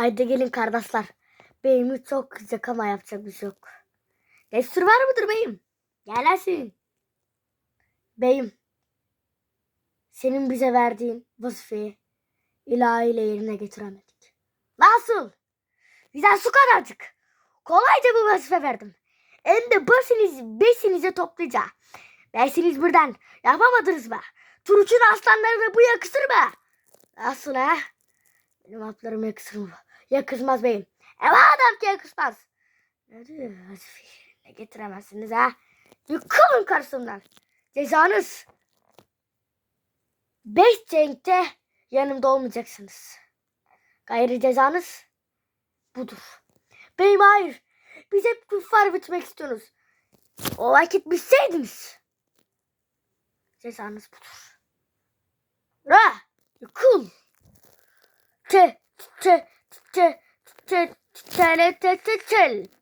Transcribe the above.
Haydi gelin kardeşler. Beyimi çok kızacak ama yapacak bir şey yok. Destur var mıdır beyim? Gelsin. Beyim. Senin bize verdiğin vazifeyi ilahiyle yerine getiremedik. Nasıl? Bizden su kadarcık. Kolayca bu vazife verdim. Hem de basınız besinize toplayacağım. Besiniz buradan yapamadınız mı? Turçun aslanlarına bu yakışır mı? Nasıl ha? Benim haplarım yakışır mı? Yakışmaz beyim. Eva adam ki. Ne diyor? Ne getiremezsiniz ha? Yıkılın karşımdan. Cezanız. Beş cenkte yanımda olmayacaksınız. Gayrı cezanız budur. Beyim hayır. Biz hep kuffar bitmek istiyoruz. O vakit bitseydiniz. Cezanız budur. Ra! Yıkıl! Te, te, çel çel çel çel çel.